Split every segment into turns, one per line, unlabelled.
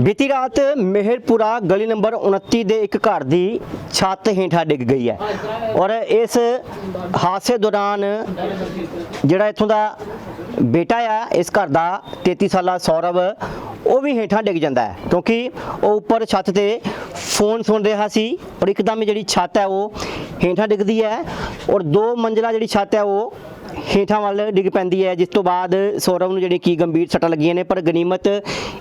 ਬੀਤੀ ਰਾਤ ਮਿਹਰਪੁਰਾ ਗਲੀ ਨੰਬਰ 29 ਦੇ ਇੱਕ ਘਰ ਦੀ ਛੱਤ ਹੇਠਾਂ ਡਿੱਗ ਗਈ ਹੈ। ਔਰ ਇਸ ਹਾਦਸੇ ਦੌਰਾਨ ਜਿਹੜਾ ਇੱਥੋਂ ਦਾ ਬੇਟਾ ਆ, ਇਸ ਘਰ ਦਾ 33 ਸਾਲਾ ਸੌਰਵ, ਉਹ ਵੀ ਹੇਠਾਂ ਡਿੱਗ ਜਾਂਦਾ ਹੈ ਕਿਉਂਕਿ ਉਹ ਉੱਪਰ ਛੱਤ ਤੇ ਫੋਨ ਸੁਣ ਰਿਹਾ ਸੀ ਔਰ ਇੱਕਦਮ ਜਿਹੜੀ ਛੱਤ ਹੈ ਉਹ ਹੇਠਾਂ ਡਿੱਗਦੀ ਹੈ ਔਰ ਦੋ ਮੰਜ਼ਲਾ ਜਿਹੜੀ ਛੱਤ ਹੈ ਉਹ ਹੇਠਾਂ ਵੱਲ ਡਿੱਗ ਪੈਂਦੀ ਹੈ, ਜਿਸ ਤੋਂ ਬਾਅਦ ਸੌਰਵ ਨੂੰ ਜਿਹੜੀ ਕੀ ਗੰਭੀਰ ਸੱਟਾਂ ਲੱਗੀਆਂ ਨੇ, ਪਰ ਗਨੀਮਤ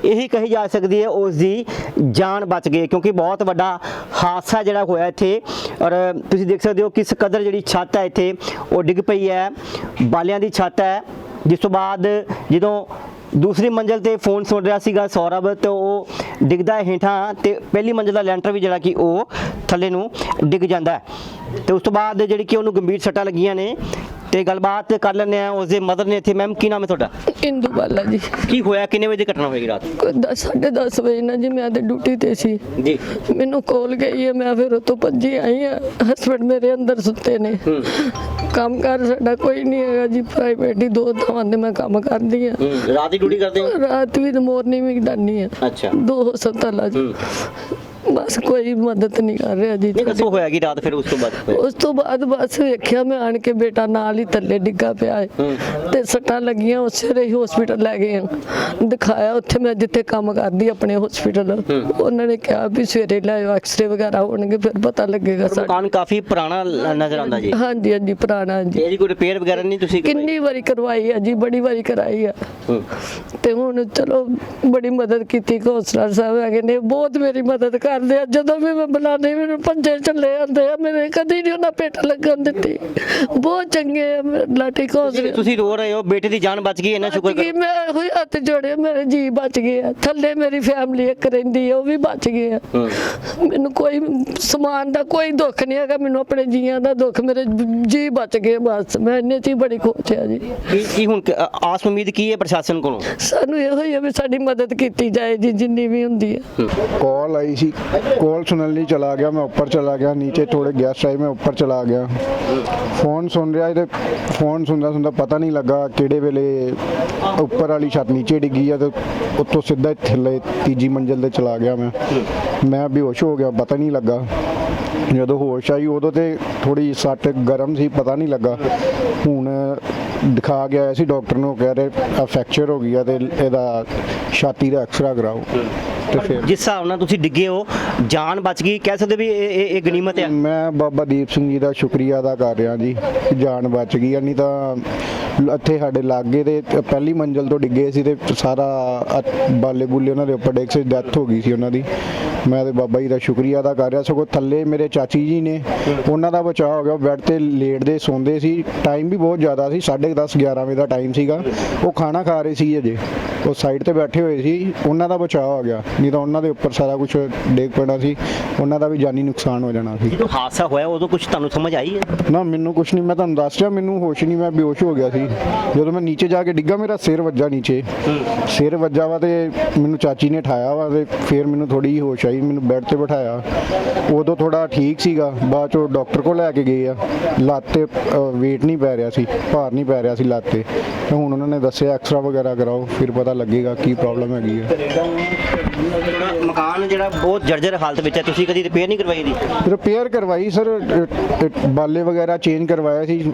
ਇਹੀ ਕਹੀ ਜਾ ਸਕਦੀ ਹੈ, ਉਸ ਦੀ ਜਾਨ ਬਚ ਗਈ ਕਿਉਂਕਿ ਬਹੁਤ ਵੱਡਾ ਹਾਦਸਾ ਜਿਹੜਾ ਹੋਇਆ ਇੱਥੇ। ਔਰ ਤੁਸੀਂ ਦੇਖ ਸਕਦੇ ਹੋ ਕਿਸ ਕਦਰ ਜਿਹੜੀ ਛੱਤ ਹੈ ਇੱਥੇ, ਉਹ ਡਿੱਗ ਪਈ ਹੈ, ਬਾਲਿਆਂ ਦੀ ਛੱਤ ਹੈ। ਜਿਸ ਤੋਂ ਬਾਅਦ ਜਦੋਂ ਦੂਸਰੀ ਮੰਜ਼ਲ ਤੇ ਫੋਨ ਸੁਣ ਰਿਹਾ ਸੀਗਾ ਸੌਰਵ, ਤੇ ਉਹ ਡਿੱਗਦਾ ਹੈ ਹੇਠਾਂ, ਤੇ ਪਹਿਲੀ ਮੰਜ਼ਲ ਦਾ ਲੈਂਟਰ ਵੀ ਜਿਹੜਾ ਕਿ ਉਹ ਥੱਲੇ ਨੂੰ ਡਿੱਗ ਜਾਂਦਾ ਹੈ। ਤੇ ਉਸ ਤੋਂ ਬਾਅਦ ਜਿਹੜੀ ਕਿ ਉਹਨੂੰ ਗੰਭੀਰ ਸੱਟਾਂ ਲੱਗੀਆਂ ਨੇ ਤੇ ਗੱਲਬਾਤ ਕਰ ਲੈਂਦੇ ਆ ਉਸਦੇ ਮਦਰ ਨੇ ਇੱਥੇ। ਮੈਮ ਕੀ ਨਾਮ ਹੈ ਤੁਹਾਡਾ?
ਇੰਦੂ ਬਾਲਾ ਜੀ।
ਕੀ ਹੋਇਆ? ਕਿੰਨੇ ਵਜੇ ਦੀ ਘਟਨਾ ਹੋਈ ਰਾਤ?
ਕੋਈ ਦਸ- ਸਾਢੇ 10 ਵਜੇ ਨਾ ਜੀ ਮੈਂ ਤੇ ਡਿਊਟੀ ਤੇ ਸੀ।
ਜੀ।
ਮੈਨੂੰ ਕੋਲ ਗਈ ਹੈ ਮੈਂ ਫਿਰ ਉੱਥੋਂ ਭੱਜੀ ਆਈ ਹਾਂ। ਹਸਬੰਡ ਮੇਰੇ ਅੰਦਰ ਸੁੱਤੇ ਨੇ। ਕੰਮ ਕਰ ਸਾਡਾ ਕੋਈ ਨਹੀਂ ਹੈਗਾ ਜੀ ਪ੍ਰਾਈਵੇਟ ਹੀ ਦੋ ਥਾਵਾਂ ਤੇ ਮੈਂ ਕੰਮ ਕਰਦੀ ਹਾਂ।
ਰਾਤ ਦੀ ਡਿਊਟੀ ਕਰਦੇ ਹੋ?
ਰਾਤ ਵੀ ਤੇ ਮੋਰਨਿੰਗ ਵੀ ਡਾਨੀ ਆ
ਅੱਛਾ।
ਦੋ ਹਸਪਤਾਲਾਂ 'ਚ ਬਸ ਕੋਈ ਮਦਦ ਨਹੀਂ ਕਰ ਰਿਹਾ ਜੀ।
ਨਹੀਂ ਦੱਸੋ ਹੋਇਆ ਕੀ ਰਾਤ ਫਿਰ ਉਸ ਤੋਂ ਬਾਅਦ?
ਉਸ ਤੋਂ ਬਾਅਦ ਬਸ ਵੇਖਿਆ ਮੈਂ ਆਣ ਕੇ ਬੇਟਾ ਨਾਲ ਹੀ ਥੱਲੇ ਡਿੱਗਾ ਪਿਆ ਹੈ। ਤੇ ਸੱਟਾਂ ਲੱਗੀਆਂ ਉਸੇ ਰਹੀ ਹਸਪੀਟਲ ਲੈ ਗਏ ਹਾਂ। ਦਿਖਾਇਆ ਉੱਥੇ ਮੈਂ ਜਿੱਥੇ ਕੰਮ ਕਰਦੀ ਆਪਣੇ ਹਸਪੀਟਲ ਉਹਨਾਂ ਨੇ ਕਿਹਾ ਵੀ ਸਵੇਰੇ ਲੈ ਆਓ ਐਕਸਰੇ ਵਗੈਰਾ ਹੋਣਗੇ ਫਿਰ ਪਤਾ ਲੱਗੇਗਾ ਸਾਡਾ
ਮਕਾਨ ਕਾਫੀ ਪੁਰਾਣਾ ਨਜ਼ਰ ਆਉਂਦਾ ਜੀ।
ਹਾਂਜੀ ਹਾਂਜੀ ਪੁਰਾਣਾ ਜੀ।
ਇਹਦੀ ਕੋਈ ਰਿਪੇਅਰ ਵਗੈਰਾ ਨਹੀਂ ਤੁਸੀਂ?
ਕਿੰਨੀ ਵਾਰੀ ਕਰਵਾਈ ਆ ਜੀ ਬੜੀ ਵਾਰੀ ਕਰਾਈ ਆ।
ਹੂੰ।
ਤੇ ਹੁਣ ਚਲੋ ਬੜੀ ਮਦਦ ਕੀਤੀ ਕੌਂਸਲਰ ਸਾਹਿਬ ਹੈਗੇ ਨੇ ਬਹੁਤ ਮੇਰੀ ਮਦਦ ਕਰਦੇ ਆ। ਜਦੋਂ ਵੀ ਮੈਂ ਬੁਲਾਉਂਦੀ ਮੈਨੂੰ ਪੰਜੇ ਚੱਲੇ ਆਉਂਦੇ ਆ ਮੇਰੇ ਕਦੀ ਨਹੀਂ ਉਹਨਾਂ ਪੇਟ ਲੱਗਣ ਦਿੱਤੀ। ਬਹੁਤ ਚੰਗੇ ਲਾਟੀ ਕੌਂਸਲਰ।
ਤੁਸੀਂ ਰੋ ਰਹੇ ਹੋ ਬੇਟੇ ਦੀ ਜਾਨ ਬਚ ਗਈ ਇੰਨਾ ਸ਼ੁਕਰ
ਕਿ
ਕਰੋ
ਮੈਂ ਹੋਈ ਹੱਥ ਜੋੜੇ ਮੇਰੇ ਜੀ ਬਚ ਗਏ ਆ ਥੱਲੇ ਮੇਰੀ ਫੈਮਿਲੀ ਇੱਕ ਰਹਿੰਦੀ ਆ ਉਹ ਵੀ ਬਚ ਗਏ ਆ
ਹੂੰ।
ਮੈਨੂੰ ਕੋਈ ਸਮਾਨ ਦਾ ਕੋਈ ਦੁੱਖ ਨਹੀਂ ਹੈਗਾ ਮੈਨੂੰ ਆਪਣੇ ਜੀਆਂ ਦਾ ਦੁੱਖ ਮੇਰੇ ਜੀ ਬਚ ਗਏ ਬਸ ਮੈਂ ਇੰਨੇ ਚ ਹੀ ਬੜੀ ਖੁਸ਼ ਆ ਜੀ
ਕੀ ਕੀ ਹੁਣ ਕ- ਆਸ ਉਮੀਦ ਕੀ ਹੈ ਪ੍ਰਸ਼ਾਸਨ ਕੋਲੋਂ
ਸਾਨੂੰ ਇਹੋ ਹੀ ਹੈ ਵੀ ਸਾਡੀ ਮਦਦ ਕੀਤੀ ਜਾਏ ਜੀ ਜਿੰਨੀ ਵੀ ਹੁੰਦੀ ਹੈ
कॉल आई सी कॉल सुनने ਲਈ ਚਲਾ ਗਿਆ ਮੈਂ ਉੱਪਰ ਚਲਾ ਗਿਆ ਨੀਚੇ ਥੋੜੇ ਗੈਸਟ ਆਏ ਮੈਂ ਉੱਪਰ ਚਲਾ ਗਿਆ ਫੋਨ ਸੁਣ ਰਿਹਾ ਤੇ ਫੋਨ ਸੁਣਦਾ ਸੁਣਦਾ ਪਤਾ ਨਹੀਂ ਲੱਗਾ ਕਿਹੜੇ ਵੇਲੇ ਉੱਪਰ ਵਾਲੀ ਛੱਤ ਨੀਚੇ ਡਿੱਗੀ ਆ ਤੇ ਉੱਤੋਂ ਸਿੱਧਾ ਥੱਲੇ ਤੀਜੀ ਮੰਜ਼ਲ ਤੇ ਚਲਾ ਗਿਆ ਮੈਂ। ਮੈਂ ਬੇਹੋਸ਼ ਹੋ ਗਿਆ ਪਤਾ ਨਹੀਂ ਲੱਗਾ। ਜਦੋਂ ਹੋਸ਼ ਆਈ ਉਦੋਂ ਤੇ ਥੋੜੀ ਸੱਟ ਗਰਮ ਸੀ ਪਤਾ ਨਹੀਂ ਲੱਗਾ। ਹੁਣ ਦਿਖਾ ਗਿਆ ਸੀ ਡਾਕਟਰ ਨੂੰ ਕਹਿ ਰਹੇ ਫ੍ਰੈਕਚਰ ਹੋ ਗਈ ਆ ਤੇ ਇਹਦਾ ਛਾਤੀ ਦਾ ਐਕਸਰਾ ਕਰਾਓ। ਤੇ ਫਿਰ
ਜਿਸ ਹਿਸਾਬ ਨਾਲ ਤੁਸੀਂ ਡਿੱਗੇ ਹੋ ਜਾਨ ਬਚ ਗਈ ਕਹਿ ਸਕਦੇ ਵੀ ਇਹ ਇਹ- ਗਨੀਮਤ ਹੈ
ਮੈਂ ਬਾਬਾ ਦੀਪ ਸਿੰਘ ਜੀ ਦਾ ਸ਼ੁਕਰੀਆ ਅਦਾ ਕਰ ਰਿਹਾ ਜੀ ਜਾਨ ਬਚ ਗਈ ਆ, ਨਹੀਂ ਤਾਂ ਇੱਥੇ ਸਾਡੇ ਲਾਗੇ ਦੇ ਪਹਿਲੀ ਮੰਜ਼ਲ ਤੋਂ ਡਿੱਗੇ ਸੀ ਤੇ ਸਾਰਾ ਬਾਲੇ ਬੁੱਲੇ ਉਹਨਾਂ ਦੇ ਉੱਪਰ ਡਿੱਗ ਸੀ ਡੈਥ ਹੋ ਗਈ ਸੀ ਉਹਨਾਂ ਦੀ। ਮੈਂ ਤੇ ਬਾਬਾ ਜੀ ਦਾ ਸ਼ੁਕਰੀਆ ਅਦਾ ਕਰ ਰਿਹਾ ਸਗੋਂ ਥੱਲੇ ਮੇਰੇ ਚਾਚੀ ਜੀ ਨੇ ਉਹਨਾਂ ਦਾ ਬਚਾਅ ਹੋ ਗਿਆ ਬੈੱਡ ਤੇ ਲੇਟਦੇ ਸੌਂਦੇ ਸੀ ਟਾਈਮ ਵੀ ਬਹੁਤ ਜ਼ਿਆਦਾ ਸੀ 10:30 11 ਵਜੇ ਦਾ ਟਾਈਮ ਸੀਗਾ। ਉਹ ਖਾਣਾ ਖਾ ਰਹੇ ਸੀ ਅਜੇ ਉਹ ਸਾਈਡ ਤੇ ਬੈਠੇ ਹੋਏ ਸੀ ਉਹਨਾਂ ਦਾ ਬਚਾਅ ਹੋ ਗਿਆ ਨਹੀਂ ਤਾਂ ਉਹਨਾਂ ਦੇ ਉੱਪਰ ਸਾਰਾ ਕੁਝ ਡਿੱਗ ਪੈਣਾ ਸੀ ਉਹਨਾਂ ਦਾ ਵੀ ਜਾਨੀ ਨੁਕਸਾਨ ਹੋ ਜਾਣਾ ਸੀ।
ਜਦੋਂ ਹਾਦਸਾ ਹੋਇਆ ਉਦੋਂ ਕੁਝ ਤੁਹਾਨੂੰ ਸਮਝ ਆਈ ਹੈ?
ਨਾ ਮੈਨੂੰ ਕੁਛ ਨਹੀਂ ਮੈਂ ਤੁਹਾਨੂੰ ਦੱਸ ਰਿਹਾ ਮੈਨੂੰ ਹੋਸ਼ ਨਹੀਂ ਮੈਂ ਬੇਹੋਸ਼ ਹੋ ਗਿਆ ਸੀ। ਜੀ ਜਦੋਂ ਮੈਂ ਨੀਚੇ ਜਾ ਕੇ ਡਿੱਗਾ ਮੇਰਾ ਸਿਰ ਵੱਜਾ ਨੀਚੇ। ਸਿਰ ਵੱਜਾ ਵਾ ਤੇ ਮੈਨੂੰ ਚਾਚੀ ਨੇ ਠਾਇਆ ਵਾ ਤੇ ਫਿਰ ਮੈਨੂੰ ਥੋੜੀ ਹੋਸ਼ ਆਈ ਮੈਨੂੰ ਬੈੱਡ ਤੇ ਬਿਠਾਇਆ। ਉਦੋਂ ਥੋੜਾ ਠੀਕ ਸੀਗਾ ਬਾਅਦ ਚੋਂ ਡਾਕਟਰ ਕੋਲ ਲੈ ਕੇ ਗਏ ਆ। ਲੱਤ ਤੇ weight ਨਹੀਂ ਪੈ ਰਿਹਾ ਸੀ ਭਾਰ ਨਹੀਂ ਪੈ ਰਿਹਾ ਸੀ ਲੱਤ ਤੇ। ਤੇ ਹੁਣ ਉਹਨਾਂ ਨੇ ਦੱਸਿਆ ਐਕਸਰਾ ਵਗੈਰਾ ਕਰਾਓ ਫਿਰ ਪਤਾ ਲੱਗੇਗਾ ਕੀ ਪ੍ਰੋਬਲਮ ਹੈਗੀ ਹੈ
ਮਕਾਨ ਜਿਹੜਾ ਬਹੁਤ ਜਰਜਰ ਹਾਲਤ ਵਿੱਚ ਹੈ ਤੁਸੀਂ ਕਦੀ ਰਿਪੇਅਰ ਨਹੀਂ ਕਰਵਾਈ ਦੀ?
ਰਿਪੇਅਰ ਕਰਵਾਈ ਸਰ ਬਾਲੇ ਵਗੈਰਾ ਚੇਂਜ ਕਰਵਾਇਆ ਸੀ।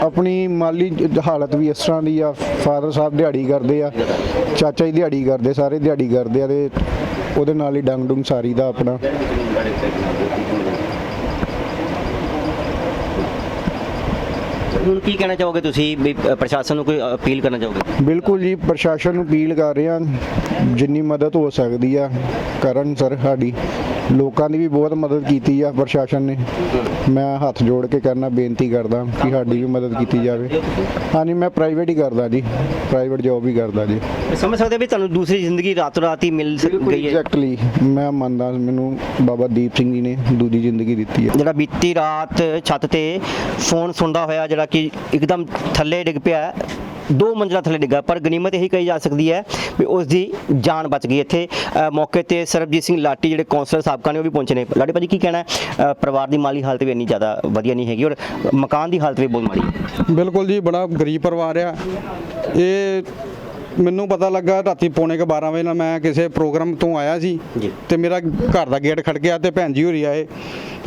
ਆਪਣੀ ਮਾਲੀ ਹਾਲਤ ਵੀ ਇਸ ਤਰ੍ਹਾਂ ਦੀ ਆ ਫਾਦਰ ਸਾਹਿਬ ਦਿਹਾੜੀ ਕਰਦੇ ਆ ਚਾਚਾ ਜੀ ਦਿਹਾੜੀ ਕਰਦੇ ਸਾਰੇ ਦਿਹਾੜੀ ਕਰਦੇ ਆ ਤੇ ਉਹਦੇ ਨਾਲ ਹੀ ਡੰਗ ਡੁੰਗ ਸਾਰੀ ਦਾ ਆਪਣਾ।
ਹੁਣ ਕੀ ਕਹਿਣਾ ਚਾਹੋਗੇ ਤੁਸੀਂ ਵੀ ਪ੍ਰਸ਼ਾਸਨ ਨੂੰ ਕੋਈ ਅਪੀਲ ਕਰਨਾ ਚਾਹੋਗੇ?
ਬਿਲਕੁਲ ਜੀ ਪ੍ਰਸ਼ਾਸਨ ਨੂੰ ਅਪੀਲ ਕਰ ਰਹੇ ਹਾਂ ਜਿੰਨੀ ਮਦਦ ਹੋ ਸਕਦੀ ਆ ਕਰਨ ਸਰ ਸਾਡੀ। ਲੋਕਾਂ ਦੀ ਵੀ ਬਹੁਤ ਮਦਦ ਕੀਤੀ ਆ ਪ੍ਰਸ਼ਾਸਨ ਨੇ। ਮੈਂ ਹੱਥ ਜੋੜ ਕੇ ਕਰਨਾ ਬੇਨਤੀ ਕਰਦਾ ਕਿ ਸਾਡੀ ਵੀ ਮਦਦ ਕੀਤੀ ਜਾਵੇ। ਹਾਂਜੀ ਮੈਂ ਪ੍ਰਾਈਵੇਟ ਹੀ ਕਰਦਾ ਜੀ। ਪ੍ਰਾਈਵੇਟ ਜੌਬ ਹੀ ਕਰਦਾ ਜੀ।
ਸਮਝ ਸਕਦੇ ਵੀ ਤੁਹਾਨੂੰ ਦੂਸਰੀ ਜ਼ਿੰਦਗੀ ਰਾਤੋਂ ਰਾਤ ਹੀ ਮਿਲ ਗਈ ਹੈ।
ਐਗਜ਼ੈਕਟਲੀ ਮੈਂ ਮੰਨਦਾ ਮੈਨੂੰ ਬਾਬਾ ਦੀਪ ਸਿੰਘ ਜੀ ਨੇ ਦੂਜੀ ਜ਼ਿੰਦਗੀ ਦਿੱਤੀ ਹੈ
ਜਿਹੜਾ ਬੀਤੀ ਰਾਤ ਛੱਤ ਤੇ ਫੋਨ ਸੁਣਦਾ ਹੋਇਆ ਜਿਹੜਾ ਕਿ ਇੱਕਦਮ ਥੱਲੇ ਡਿੱਗ ਪਿਆ। ਦੋ ਮੰਜ਼ਲਾ ਥੱਲੇ ਡਿੱਗਾ ਪਰ ਗਨੀਮਤ ਇਹੀ ਕਹੀ ਜਾ ਸਕਦੀ ਹੈ ਵੀ ਉਸ ਦੀ ਜਾਨ ਬਚ ਗਈ। ਇੱਥੇ ਮੌਕੇ ਤੇ ਸਰਬਜੀਤ ਸਿੰਘ ਲਾਟੀ ਜਿਹੜੇ ਕੌਂਸਲਰ ਸਾਬਕਾ ਨੇ ਉਹ ਵੀ ਪਹੁੰਚੇ ਨੇ। ਲਾਟੀ ਭਾਜੀ ਕੀ ਕਹਿਣਾ ਪਰਿਵਾਰ ਦੀ ਮਾਲੀ ਹਾਲਤ ਵੀ ਇੰਨੀ ਜ਼ਿਆਦਾ ਵਧੀਆ ਨਹੀਂ ਹੈਗੀ ਔਰ ਮਕਾਨ ਦੀ ਹਾਲਤ ਵੀ ਬਹੁਤ ਮਾੜੀ ਹੈ।
ਬਿਲਕੁਲ ਜੀ ਬੜਾ ਗਰੀਬ ਪਰਿਵਾਰ ਆ। ਇਹ ਮੈਨੂੰ ਪਤਾ ਲੱਗਾ ਰਾਤੀ ਪੌਣੇ ਕੁ 12 ਵਜੇ ਨਾਲ ਮੈਂ ਕਿਸੇ ਪ੍ਰੋਗਰਾਮ ਤੋਂ ਆਇਆ ਸੀ। ਤੇ ਮੇਰਾ ਘਰ ਦਾ ਗੇਟ ਖੜਕਿਆ ਤੇ ਭੈਣ ਜੀ ਹੋਰੀ ਆਏ।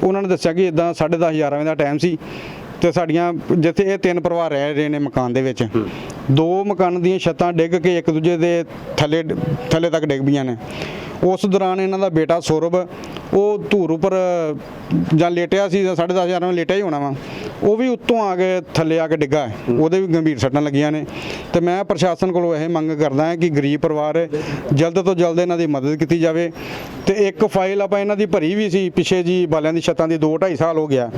ਉਹਨਾਂ ਨੇ ਦੱਸਿਆ ਕਿ ਇਦਾਂ 10:30 11 ਵਜੇ ਦਾ ਟਾਈਮ ਸੀ। ਤੇ ਸਾਡੀਆਂ ਜਿੱਥੇ ਇਹ ਤਿੰਨ ਪਰਿਵਾਰ ਰਹਿ ਰਹੇ ਨੇ ਮਕਾਨ ਦੇ ਵਿੱਚ ਦੋ ਮਕਾਨ ਦੀਆਂ ਛੱਤਾਂ ਡਿੱਗ ਕੇ ਇੱਕ ਦੂਜੇ ਦੇ ਥੱਲੇ ਥੱਲੇ ਤੱਕ ਡਿੱਗ ਪਈਆਂ ਨੇ। ਉਸ ਦੌਰਾਨ ਇਹਨਾਂ ਦਾ ਬੇਟਾ ਸੌਰਵ ਉਹ ਧੂਰ ਉੱਪਰ ਜਾਂ ਲੇਟਿਆ ਸੀ ਜਾਂ 10:30 11 ਵਜੇ ਲੇਟਿਆ ਹੀ ਹੋਣਾ ਵਾ ਉਹ ਵੀ ਉੱਤੋਂ ਆ ਕੇ ਥੱਲੇ ਆ ਕੇ ਡਿੱਗਾ। ਉਹਦੇ ਵੀ ਗੰਭੀਰ ਸੱਟਾਂ ਲੱਗੀਆਂ ਨੇ ਤੇ ਮੈਂ ਪ੍ਰਸ਼ਾਸਨ ਕੋਲੋਂ ਇਹ ਮੰਗ ਕਰਦਾ ਹਾਂ ਕਿ ਗਰੀਬ ਪਰਿਵਾਰ ਹੈ ਜਲਦ ਤੋਂ ਜਲਦ ਇਹਨਾਂ ਦੀ ਮਦਦ ਕੀਤੀ ਜਾਵੇ ਤੇ ਇੱਕ ਫਾਈਲ ਆਪਾਂ ਇਹਨਾਂ ਦੀ ਭਰੀ ਵੀ ਸੀ ਪਿਛੇ ਜੀ ਬਾਲਿਆਂ ਦੀ ਛੱਤਾਂ ਦੀ 2 2.5 ਸਾਲ ਹੋ ਗਿਆ।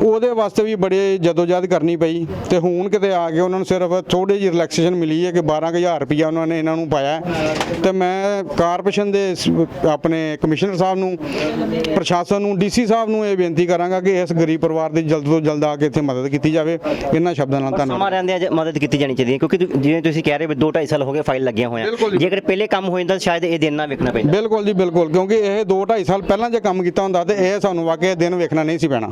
ਉਹਦੇ ਵਾਸਤੇ ਵੀ ਬੜੇ ਜਦੋਜਹਿਦ ਕਰਨੀ ਪਈ ਤੇ ਹੁਣ ਕਿਤੇ ਆ ਕੇ ਉਹਨਾਂ ਨੂੰ ਸਿਰਫ ਥੋੜੀ ਜਿਹੀ ਰਿਲੈਕਸੇਸ਼ਨ ਮਿਲੀ ਹੈ ਕਿ 12000 ਰੁਪਇਆ ਉਹਨਾਂ ਨੇ ਇਹਨਾਂ ਨੂੰ ਪਾਇਆ। ਤੇ ਮੈਂ ਕਾਰਪੋਰੇਸ਼ਨ ਦੇ ਆਪਣੇ ਕਮਿਸ਼ਨਰ ਸਾਹਿਬ ਨੂੰ ਪ੍ਰਸ਼ਾਸਨ ਨੂੰ ਡੀਸੀ ਸਾਹਿਬ ਨੂੰ ਇਹ ਬੇਨਤੀ ਕਰਾਂਗਾ ਕਿ ਇਸ ਗਰੀਬ ਪਰਿਵਾਰ ਦੀ ਜਲਦ ਤੋਂ ਜਲਦ ਆ ਕੇ ਇੱਥੇ ਮਦਦ ਕੀਤੀ ਜਾਵੇ। ਇਹਨਾਂ ਸ਼ਬਦਾਂ ਨਾਲ
ਸਮਾਂ
ਧੰਨਵਾਦ।
ਰਹਿੰਦਿਆਂ ਜੇ ਮਦਦ ਕੀਤੀ ਜਾਣੀ ਚਾਹੀਦੀ ਹੈ ਕਿਉਂਕਿ ਜਿਵੇਂ ਤੁਸੀਂ ਕਹਿ ਰਹੇ ਹੋ 2 2.5 ਸਾਲ ਹੋ ਗਏ ਫਾਈਲ ਲੱਗੀਆਂ ਹੋਈਆਂ। ਜੇਕਰ ਪਹਿਲੇ ਕੰਮ ਹੋ ਜਾਂਦਾ ਤਾਂ ਸ਼ਾਇਦ ਇਹ ਦਿਨ ਨਾ ਵੇਖਣਾ ਪੈਂਦਾ।
ਬਿਲਕੁਲ ਜੀ ਬਿਲਕੁਲ। ਕਿਉਂਕਿ ਇਹ 2 2.5 ਸਾਲ ਪਹਿਲਾਂ ਜੇ ਕੰਮ ਕੀਤਾ ਹੁੰਦਾ ਤੇ ਇਹ ਸਾਨੂੰ ਵਾਕਿਆ ਦਿਨ ਵੇਖਣਾ ਨਹੀਂ ਸੀ ਪੈਣਾ।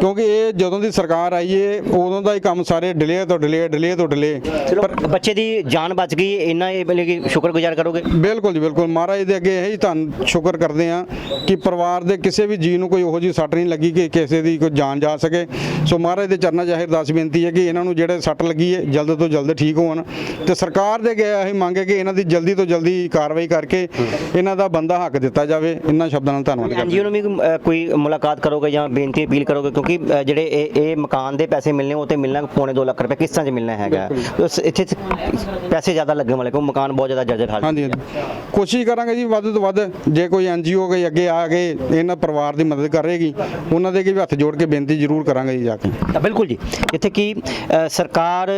ਕਿਉਂਕਿ ਇਹ ਜਦੋਂ ਦੀ ਸਰਕਾਰ ਆਈ ਏ ਉਦੋਂ ਦਾ ਹੀ ਕੰਮ ਸਾਰੇ ਡਿਲੇ ਤੋਂ ਡਿਲੇ ਡਿਲੇ ਤੋਂ ਡਿਲੇ।
ਚਲੋ ਬੱਚੇ ਦੀ ਜਾਨ ਬਚ ਗਈ ਇੰਨਾ ਇਹ ਮਤਲਬ ਕਿ ਸ਼ੁਕਰਗੁਜ਼ਾਰ ਕਰੋਗੇ?
ਬਿਲਕੁਲ ਜੀ ਬਿਲਕੁਲ। ਮਹਾਰਾਜ ਦੇ ਅੱਗੇ ਇਹੀ ਧੰਨ ਸ਼ੁਕਰ ਕਰਦੇ ਆ ਕਿ ਪਰਿਵਾਰ ਦੇ ਕਿਸੇ ਵੀ ਜੀ ਨੂੰ ਕੋਈ ਉਹੋ ਜੀ ਸੱਟ ਨਹੀਂ ਲੱਗੀ ਕਿ ਕਿਸੇ ਦੀ ਕੋਈ ਜਾਨ ਜਾ ਸਕੇ। ਸੋ ਮਹਾਰਾਜ ਦੇ ਚਰਨਾਂ 'ਚ ਇਹ ਅਰਦਾਸ ਬੇਨਤੀ ਹੈ ਕਿ ਇਹਨਾਂ ਨੂੰ ਜਿਹੜੇ ਸੱਟ ਲੱਗੀ ਹੈ ਜਲਦ ਤੋਂ ਜਲਦ ਠੀਕ ਹੋਣ। ਤੇ ਸਰਕਾਰ ਦੇ ਅੱਗੇ ਇਹ ਮੰਗ ਹੈ ਕਿ ਇਹਨਾਂ ਦੀ ਜਲਦੀ ਤੋਂ ਜਲਦੀ ਕਾਰਵਾਈ ਕਰਕੇ ਇਹਨਾਂ ਦਾ ਬੰਦਾ ਹੱਕ ਦਿੱਤਾ ਜਾਵੇ। ਇਹਨਾਂ ਸ਼ਬਦਾਂ ਨਾਲ ਧੰਨਵਾਦ ਕਰਦੇ
ਐਨਜੀਓ ਨੂੰ ਵੀ ਕੋਈ ਮੁਲਾਕਾਤ ਕਰੋਗੇ ਜਾਂ ਬੇਨਤੀ ਅਪੀਲ ਕਰੋਗੇ? ਕਿਉਂਕਿ ਜਿਹੜੇ ਇਹ ਇਹ ਮਕਾਨ ਦੇ ਪੈਸੇ ਮਿਲਨੇ ਉਹ ਤੇ ਮਿਲਣਾ ਪੌਣੇ 2 ਲੱਖ ਰੁਪਏ ਕਿਸ਼ਤਾਂ 'ਚ ਮਿਲਣਾ ਹੈਗਾ? ਉਸ ਇੱਥੇ ਪੈਸੇ ਜ਼ਿਆਦਾ ਲੱਗਣ ਵਾਲੇ ਕਿਉਂ ਮਕਾਨ ਬਹੁਤ ਜ਼ਿਆਦਾ ਜਰਜਰ ਹਾਲਤ
ਹਾਂਜੀ। ਕੋਸ਼ਿਸ਼ ਕਰਾਂਗੇ ਜੀ ਵੱਧ ਤੋਂ ਵੱਧ ਜੇ ਕੋਈ ਐਨਜੀਓ ਕੋਈ ਅੱਗੇ ਆ ਕੇ ਇਹਨਾਂ ਪਰਿਵਾਰ ਦੀ ਮਦਦ ਕਰੇਗੀ ਉਹਨਾਂ ਦੇ ਅੱਗੇ ਵੀ ਹੱਥ ਜੋੜ ਕੇ ਬੇਨਤੀ ਜ਼ਰੂਰ ਕਰਾਂਗੇ ਜੀ ਜਾ ਕੇ।
ਤਾਂ ਬਿਲਕੁਲ ਜੀ। ਇੱਥੇ ਕੀ ਸਰਕਾਰ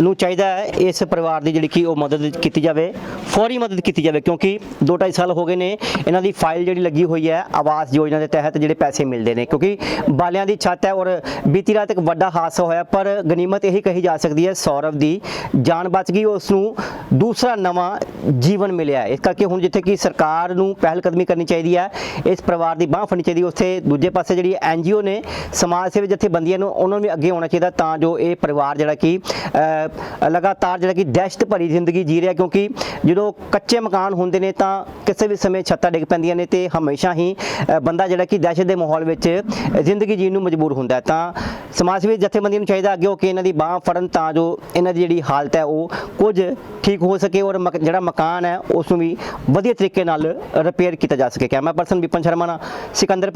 ਨੂੰ ਚਾਹੀਦਾ ਹੈ ਇਸ ਪਰਿਵਾਰ ਦੀ ਜਿਹੜੀ ਕਿ ਉਹ ਮਦਦ ਕੀਤੀ ਜਾਵੇ, ਫੌਰੀ ਮਦਦ ਕੀਤੀ ਜਾਵੇ, ਕਿਉਂਕਿ 2.5 ਸਾਲ ਹੋ ਗਏ ਨੇ, ਇਹਨਾਂ ਦੀ ਫਾਈਲ ਜਿਹੜੀ ਲੱਗੀ ਹੋਈ ਹੈ, ਆਵਾਸ ਯੋਜਨਾ ਦੇ ਤਹਿਤ ਜਿਹੜੇ ਪੈਸੇ ਮਿਲਦੇ ਨੇ, ਕਿਉਂਕਿ ਬਾਲਿਆਂ ਦੀ ਛੱਤ ਹੈ ਔਰ ਬੀਤੀ ਰਾਤ ਇੱਕ ਵੱਡਾ ਹਾਦਸਾ ਹੋਇਆ, ਪਰ ਗਨੀਮਤ ਇਹੀ ਕਹੀ ਜਾ ਸਕਦੀ ਹੈ ਸੌਰਵ ਦੀ, ਜਾਨ ਬਚ ਗਈ, ਉਸ ਨੂੰ ਦੂਸਰਾ ਨਵਾਂ ਜੀਵਨ ਮਿਲਿਆ ਇਸ ਕਰਕੇ ਹੁਣ ਜਿੱਥੇ ਕਿ ਸਰਕਾਰ ਨੂੰ ਪਹਿਲ ਕਦਮੀ ਕਰਨੀ ਚਾਹੀਦੀ ਹੈ, ਇਸ ਪਰਿਵਾਰ ਦੀ ਬਾਹ ਫੜਨੀ ਚਾਹੀਦੀ ਉੱਥੇ ਦੂਜੇ ਪਾਸੇ ਜਿਹੜੀ ਐਨਜੀਓ ਨੇ ਸਮਾਜ ਸੇਵੀ ਜਥੇਬੰਦੀਆਂ ਨੂੰ ਉਹਨਾਂ ਨੂੰ ਵੀ ਅੱਗੇ ਆਉਣਾ ਚਾਹੀਦਾ ਤਾਂ ਜੋ ਇਹ ਪਰਿਵਾਰ ਜਿਹੜਾ ਕਿ ਲਗਾਤਾਰ ਜਿਹੜਾ ਕਿ ਦਹਿਸ਼ਤ ਭਰੀ ਜ਼ਿੰਦਗੀ ਜੀ ਰਿਹਾ ਕਿਉਂਕਿ ਜਦੋਂ ਕੱਚੇ ਮਕਾਨ ਹੁੰਦੇ ਨੇ ਤਾਂ ਕਿਸੇ ਵੀ ਸਮੇਂ ਛੱਤਾਂ ਡਿੱਗ ਪੈਂਦੀਆਂ ਨੇ ਤੇ ਹਮੇਸ਼ਾ ਹੀ ਬੰਦਾ ਜਿਹੜਾ ਕਿ ਦਹਿਸ਼ਤ ਦੇ ਮਾਹੌਲ ਵਿੱਚ ਜ਼ਿੰਦਗੀ ਜੀਣ ਨੂੰ ਮਜਬੂਰ ਹੁੰਦਾ ਹੈ। ਤਾਂ ਸਮਾਜ ਸੇਵੀ ਜਥੇਬੰਦੀਆਂ ਨੂੰ ਚਾਹੀਦਾ ਅੱਗੇ ਹੋ ਕੇ ਇਹਨਾਂ ਦੀ ਬਾਹ ਫੜਨ ਤਾਂ ਜੋ ਇਹਨਾਂ ਦੀ ਜਿਹੜੀ ਹਾਲਤ ਹੈ ਉਹ ਕੁਝ ਠੀਕ ਹੋ ਸਕੇ ਔਰ ਮਕ- ਜਿਹੜਾ ਮਕਾਨ ਹੈ ਉਸ ਨੂੰ ਵੀ ਵਧੀਆ ਤਰੀਕੇ ਨਾਲ ਰਿਪੇਅਰ ਕੀਤਾ ਜਾ ਸਕੇ। ਕੈਮਰਾ ਪਰਸਨ ਵਿਪਨ ਸ਼ਰਮਾ ਨਾਲ ਸਿਕੰਦਰ